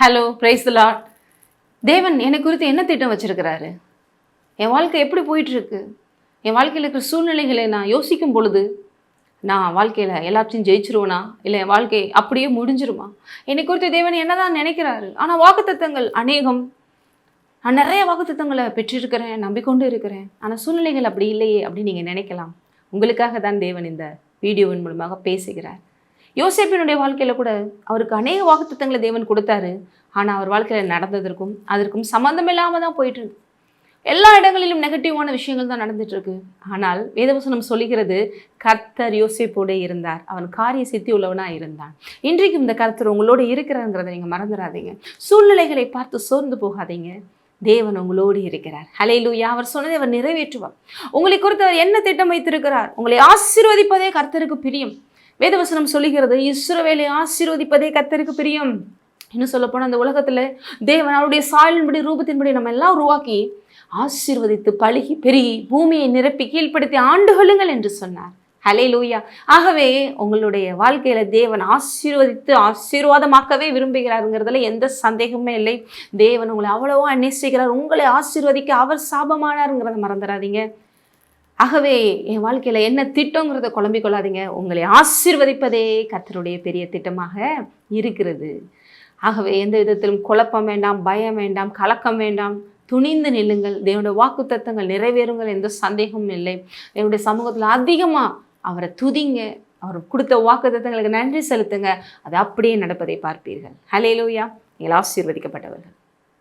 Hello price lot தேவன் என்னை குறித்து என்ன திட்டம் வச்சிருக்கிறாரு? என் வாழ்க்கை எப்படி போயிட்டுருக்கு? என் வாழ்க்கையில் இருக்கிற சூழ்நிலைகளை நான் யோசிக்கும் பொழுது நான் வாழ்க்கையில் எல்லாத்தையும் ஜெயிச்சிருவேனா? இல்லை என் வாழ்க்கை அப்படியே முடிஞ்சிருமா? என்னை குறித்து தேவன் என்னதான் நினைக்கிறாரு? ஆனால் வாக்குத்தத்தங்கள் அநேகம். நான் நிறைய வாக்குத்தத்தங்களை பெற்றிருக்கிறேன் நம்பிக்கொண்டு இருக்கிறேன். ஆனால் சூழ்நிலைகள் அப்படி இல்லையே அப்படின்னு நீங்கள் நினைக்கலாம். உங்களுக்காக தான் தேவன் இந்த வீடியோவின் மூலமாக பேசுகிறார். யோசேப்பினுடைய வாழ்க்கையில் கூட அவருக்கு அநேக வாக்குத்தங்களை தேவன் கொடுத்தாரு. ஆனால் அவர் வாழ்க்கையில் நடந்ததற்கும் அதற்கும் சம்மந்தம் இல்லாமல் தான் போயிட்டுருக்கு எல்லா இடங்களிலும் நெகட்டிவான விஷயங்கள் தான் நடந்துட்டுருக்கு ஆனால் வேதவசனம் சொல்லுகிறது கர்த்தர் யோசிப்போடே இருந்தார். அவன் காரிய சித்தி உள்ளவனாக இருந்தான். இன்றைக்கும் இந்த கர்த்தர் உங்களோடு இருக்கிறாங்கிறத நீங்கள் மறந்துடாதீங்க. சூழ்நிலைகளை பார்த்து சோர்ந்து போகாதீங்க. தேவன் உங்களோடு இருக்கிறார். ஹலேலூயா அவர் சொன்னதை அவர் நிறைவேற்றுவார். உங்களை குறித்து அவர் என்ன திட்டம் வைத்திருக்கிறார்? உங்களை ஆசீர்வதிப்பதே கர்த்தருக்கு பிரியம். வேதவசனம் சொல்லுகிறது இஸ்ரவேலை ஆசீர்வதிப்பதே கத்தருக்கு பிரியம். இன்னும் சொல்லப்போனால் அந்த உலகத்தில் தேவன் அவருடைய சாயலின்படி ரூபத்தின்படி நம்ம எல்லாம் உருவாக்கி ஆசீர்வதித்து பழுகி பெருகி பூமியை நிரப்பி கீழ்ப்படுத்தி ஆண்டுகளுங்கள் என்று சொன்னார். ஹலே லூயா ஆகவே உங்களுடைய வாழ்க்கையில தேவன் ஆசீர்வதித்து ஆசீர்வாதமாக்கவே விரும்புகிறாருங்கிறதுல எந்த சந்தேகமே இல்லை. தேவன் உங்களை அவ்வளவா நேசிக்கிறார். உங்களை ஆசீர்வதிக்க அவர் சாபமானாருங்கிறத மறந்துடாதீங்க. ஆகவே என் வாழ்க்கையில் என்ன திட்டங்கிறத குழம்பிக் கொள்ளாதீங்க உங்களை ஆசீர்வதிப்பதே கர்த்தருடைய பெரிய திட்டமாக இருக்கிறது. ஆகவே எந்த விதத்திலும் குழப்பம் வேண்டாம் பயம் வேண்டாம் கலக்கம் வேண்டாம். துணிந்து நில்லுங்கள். தேவனுடைய வாக்குத்தத்தங்கள் நிறைவேறுங்கள். எந்த சந்தேகமும் இல்லை. என்னுடைய சமூகத்தில் அதிகமாக அவரை துதிங்க. அவர் கொடுத்த வாக்குத்தத்தங்களுக்கு நன்றி செலுத்துங்க. அது அப்படியே நடப்பதை பார்ப்பீர்கள். ஹலே லூயா நீங்கள் ஆசீர்வதிக்கப்பட்டவர்கள்.